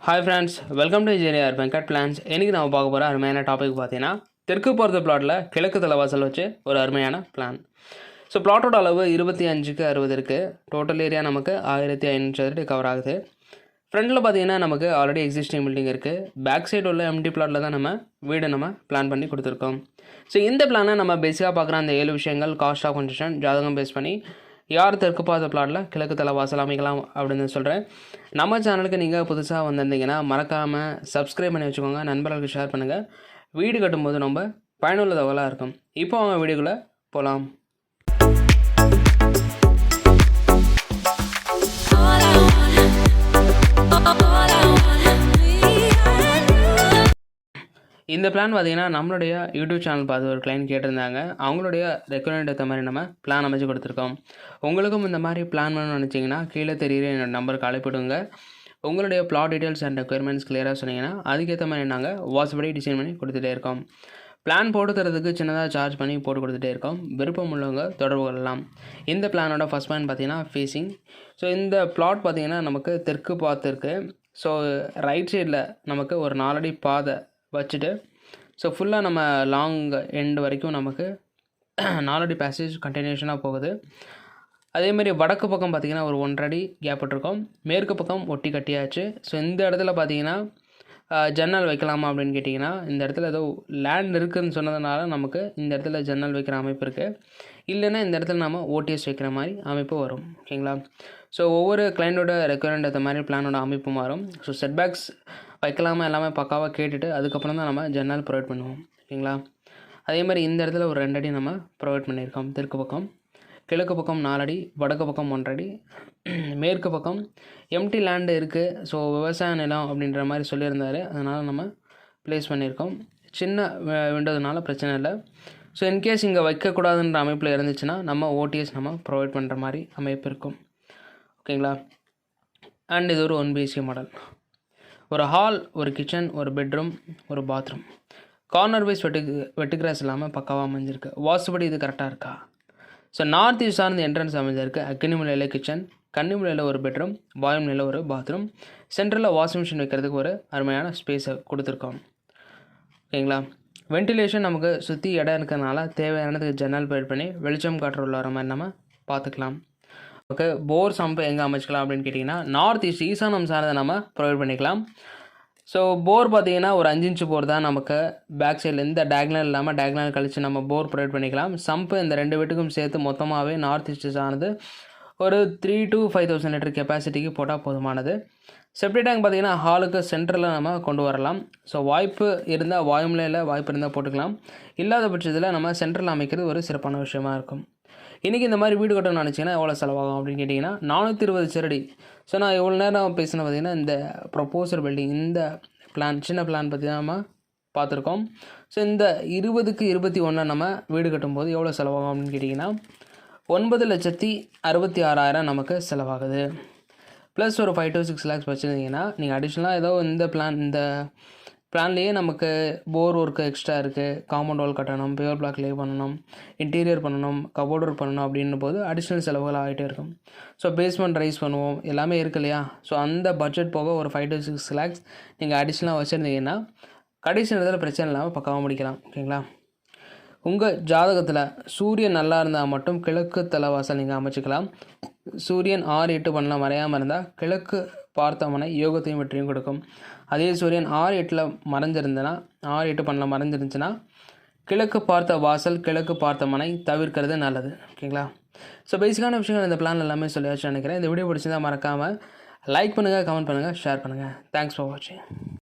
Hi friends welcome to engineer Venkat plans இன்றைக்கி நம்ம பார்க்க போகிற அருமையான டாபிக் பார்த்தீங்கன்னா தெற்கு போகிறது பிளாட்டில் கிழக்கு தலைவாசல் வச்சு ஒரு அருமையான பிளான் ஸோ பிளாட்டோட அளவு இருபத்தி அஞ்சுக்கு அறுபது இருக்குது டோட்டல் ஏரியா நமக்கு ஆயிரத்தி ஐநூற்றி சதுரடி கவர் ஆகுது. ஃப்ரண்ட்டில் பார்த்தீங்கன்னா நமக்கு ஆல்ரெடி எக்ஸிஸ்டிங் பில்டிங் இருக்குது பேக் சைடு உள்ள எம்டி பிளாட்டில் தான் நம்ம வீடு நம்ம பிளான் பண்ணி கொடுத்துருக்கோம். ஸோ இந்த பிளானை நம்ம பேசிக்காக பார்க்குற அந்த ஏழு விஷயங்கள் காஸ்ட் ஆஃப் கன்ஸ்ட்ரக்ஷன் ஜாதகம் பேஸ் பண்ணி யார் தெற்கு பார்த்த பிளாட்டில் கிழக்கு தலை வாசல் அமைக்கலாம் அப்படின்னு சொல்கிறேன் நம்ம சேனலுக்கு நீங்கள் புதுசாக வந்திருந்தீங்கன்னா மறக்காமல் சப்ஸ்கிரைப் பண்ணி வச்சுக்கோங்க. நண்பர்களுக்கு ஷேர் பண்ணுங்கள் வீடு கட்டும்போது ரொம்ப பயனுள்ள தகவலாக இருக்கும். இப்போ அவங்க வீடியோக்குள்ளே போகலாம் இந்த பிளான் பார்த்தீங்கன்னா நம்மளுடைய யூடியூப் சேனல் பார்த்து ஒரு கிளைண்ட் கேட்டிருந்தாங்க. அவங்களுடைய ரெக்குவயர்மெண்ட் ஏற்ற மாதிரி நம்ம பிளான் அமைச்சு கொடுத்துருக்கோம். உங்களுக்கும் இந்த மாதிரி பிளான் பண்ணணும்னு நினச்சிங்கன்னா கீழே தெரியுற என்னோட நம்பருக்கு அழைப்பிடுங்க உங்களுடைய பிளாட் டீட்டெயில்ஸ் அண்ட் ரெக்குயர்மெண்ட்ஸ் கிளியராக சொன்னீங்கன்னா அதுக்கேற்ற மாதிரி நாங்கள் வாட்ஸ்அப்படி டிசைன் பண்ணி கொடுத்துட்டே இருக்கோம். பிளான் போட்டு தரதுக்கு சின்னதாக சார்ஜ் பண்ணி போட்டு கொடுத்துட்டே இருக்கோம். விருப்பம் உள்ளவங்க தொடர்பு கொள்ளலாம். இந்த பிளானோட ஃபஸ்ட் பிளான் பார்த்தீங்கன்னா ஃபேஸிங் ஸோ இந்த பிளாட் பார்த்திங்கன்னா நமக்கு தெற்கு பார்த்து இருக்குது ஸோ ரைட் சைடில் நமக்கு ஒரு நாலடி பாதை வச்சுட்டு ஸோ ஃபுல்லாக நம்ம லாங் எண்டு வரைக்கும் நமக்கு நாலடி பேசேஜ் கண்டினியூஷனாக போகுது. அதேமாரி வடக்கு பக்கம் பார்த்திங்கன்னா ஒரு ஒன்றரை கேப் விட்டுருக்கோம். மேற்கு பக்கம் ஒட்டி கட்டியாச்சு. ஸோ இந்த இடத்துல பார்த்தீங்கன்னா ஜன்னல் வைக்கலாமா அப்படின்னு கேட்டிங்கன்னா இந்த இடத்துல ஏதோ லேண்ட் இருக்குதுன்னு சொன்னதுனால நமக்கு இந்த இடத்துல ஜன்னல் வைக்கிற அமைப்பு இருக்குது இல்லைன்னா இந்த இடத்துல நம்ம ஓடிஎஸ் வைக்கிற மாதிரி அமைப்பு வரும். ஓகேங்களா? ஸோ ஒவ்வொரு கிளைண்டோட ரெக்குவயர்மெண்ட் ஏற்ற மாதிரி பிளானோட அமைப்பு மாறும். ஸோ செட்பேக்ஸ் வைக்கலாமா எல்லாமே பக்காவாக கேட்டுட்டு அதுக்கப்புறம் தான் நம்ம ஜன்னல் ப்ரொவைட் பண்ணுவோம். ஓகேங்களா அதே மாதிரி இந்த இடத்துல ஒரு ரெண்டடி நம்ம ப்ரொவைட் பண்ணியிருக்கோம். தெற்கு பக்கம் கிழக்கு பக்கம் நாலடி வடக்கு பக்கம் ஒன்றடி மேற்கு பக்கம் எம்டி லேண்டு இருக்குது ஸோ விவசாய நிலம் அப்படின்ற மாதிரி சொல்லியிருந்தாரு. அதனால் நம்ம ப்ளேஸ் பண்ணியிருக்கோம். சின்ன விண்டோதுனால பிரச்சனை இல்லை. ஸோ இன்கேஸ் இங்கே வைக்கக்கூடாதுன்ற அமைப்பில் இருந்துச்சுன்னா நம்ம ஓடிஎஸ் நம்ம ப்ரொவைட் பண்ணுற மாதிரி அமைப்பு இருக்கும். ஓகேங்களா? அண்ட் இது ஒரு ஒன் பிஹெச்கே மாடல் ஒரு ஹால் ஒரு கிச்சன் ஒரு பெட்ரூம் ஒரு பாத்ரூம் கார்னர் வைஸ் வெட்டு வெட்டு கிராஸ் இல்லாமல் பக்காவாக அமைஞ்சிருக்கு. வாசுபடி இது கரெக்டாக இருக்கா? ஸோ நார்த் ஈஸ்ட் சார்ந்த என்ட்ரன்ஸ் அமைஞ்சிருக்கு. அக்னிமலையில் கிச்சன் கன்னிமலையில் ஒரு பெட்ரூம் பாயம்லையில் ஒரு பாத்ரூம் சென்ட்ரலில் வாஷிங் மிஷின் வைக்கிறதுக்கு ஒரு அருமையான ஸ்பேஸை கொடுத்துருக்கோம். ஓகேங்களா? வென்டிலேஷன் நமக்கு சுற்றி இடம் இருக்கிறதுனால தேவையானதுக்கு ஜன்னல் ப்ரொவைட் பண்ணி வெளிச்சம் காற்று உள்ள வர மாதிரி நம்ம பார்த்துக்கலாம். நமக்கு போர் சம்பு எங்கே அமைச்சிக்கலாம் அப்படின்னு கேட்டிங்கன்னா நார்த் ஈஸ்ட் ஈசானம் சார்ந்த நம்ம ப்ரொவைட் பண்ணிக்கலாம். ஸோ போர் பார்த்தீங்கன்னா ஒரு அஞ்சு இன்ச்சு போர் தான் நமக்கு பேக் சைடில் இந்த டேக்னல் இல்லாமல் டேக்னல் கழித்து நம்ம போர் ப்ரொவைட் பண்ணிக்கலாம். சம்பு இந்த ரெண்டு வீட்டுக்கும் சேர்த்து மொத்தமாகவே நார்த் ஈஸ்ட் சார்ந்து ஒரு three to five thousand litre கெப்பாசிட்டிக்கு போட்டால் போதுமானது. செப்டி டேங்க் பார்த்தீங்கன்னா ஹாலுக்கு சென்டரில் நம்ம கொண்டு வரலாம். ஸோ வாய்ப்பு இருந்தால் வாயுமலையில் வாய்ப்பு இருந்தால் போட்டுக்கலாம். இல்லாத பட்சத்தில் நம்ம சென்டரில் அமைக்கிறது ஒரு சிறப்பான விஷயமா இருக்கும். இன்றைக்கி இந்த மாதிரி வீடு கட்டணும்னு நினச்சிங்கன்னா எவ்வளோ செலவாகும் அப்படின்னு கேட்டிங்கன்னா நானூற்றி இருபது சரடி. ஸோ நான் எவ்வளோ நேரம் பேசினேன் பார்த்தீங்கன்னா இந்த ப்ரொப்போசர் பில்டிங் இந்த பிளான் சின்ன பிளான் பற்றி தான் நம்ம பார்த்துருக்கோம். ஸோ இந்த இருபதுக்கு இருபத்தி ஒன்றை நம்ம வீடு கட்டும்போது எவ்வளோ செலவாகும் அப்படின்னு கேட்டிங்கன்னா ஒன்பது லட்சத்தி அறுபத்தி ஆறாயிரம் நமக்கு செலவாகுது. ப்ளஸ் ஒரு ஃபைவ் டு சிக்ஸ் லேக்ஸ் வச்சுருந்தீங்கன்னா நீங்கள் அடிஷ்னலாக ஏதோ இந்த பிளான் இந்த பிளான்லேயே நமக்கு போர் ஒர்க்கு எக்ஸ்ட்ரா இருக்குது காம்பவுண்ட் வால் கட்டணும் பியூர் பிளாக் லே பண்ணணும் இன்டீரியர் பண்ணணும் கபோர்ட் ஒர்க் பண்ணணும் அப்படின்னும் போது அடிஷ்னல் செலவுகள் ஆகிட்டே இருக்கும். ஸோ பேஸ்மெண்ட் ரைஸ் பண்ணுவோம். எல்லாமே இருக்கு இல்லையா? ஸோ அந்த பட்ஜெட் போக ஒரு ஃபைவ் டு சிக்ஸ் லேக்ஸ் நீங்கள் அடிஷ்னலாக வச்சுருந்தீங்கன்னா கடைசி நேரத்தில் பிரச்சனை இல்லாமல் பக்காவாக முடிக்கலாம். ஓகேங்களா? உங்கள் ஜாதகத்தில் சூரியன் நல்லா இருந்தால் மட்டும் கிழக்கு தலைவாசல் நீங்கள் அமைச்சிக்கலாம். சூரியன் ஆறு எட்டு பண்ணலாம். மறையாமல் இருந்தால் கிழக்கு பார்த்தோம்னா யோகத்தையும் வெற்றியும் கொடுக்கும். அதே சூரியன் ஆறு எட்டில் மறைஞ்சிருந்தனா ஆறு எட்டு பண்ணலாம் மறைஞ்சிருந்துச்சுன்னா கிழக்கு பார்த்த வாசல் கிழக்கு பார்த்த மனை தவிர்க்கிறது நல்லது. ஓகேங்களா? ஸோ பேசிக்கான விஷயங்கள் இந்த பிளான் எல்லாமே சொல்லியாச்சு நினைக்கிறேன். இந்த வீடியோ பிடிச்சிருந்தால் மறக்காமல் லைக் பண்ணுங்கள் கமெண்ட் பண்ணுங்கள் ஷேர் பண்ணுங்கள் தேங்க்ஸ் ஃபார் வாட்சிங்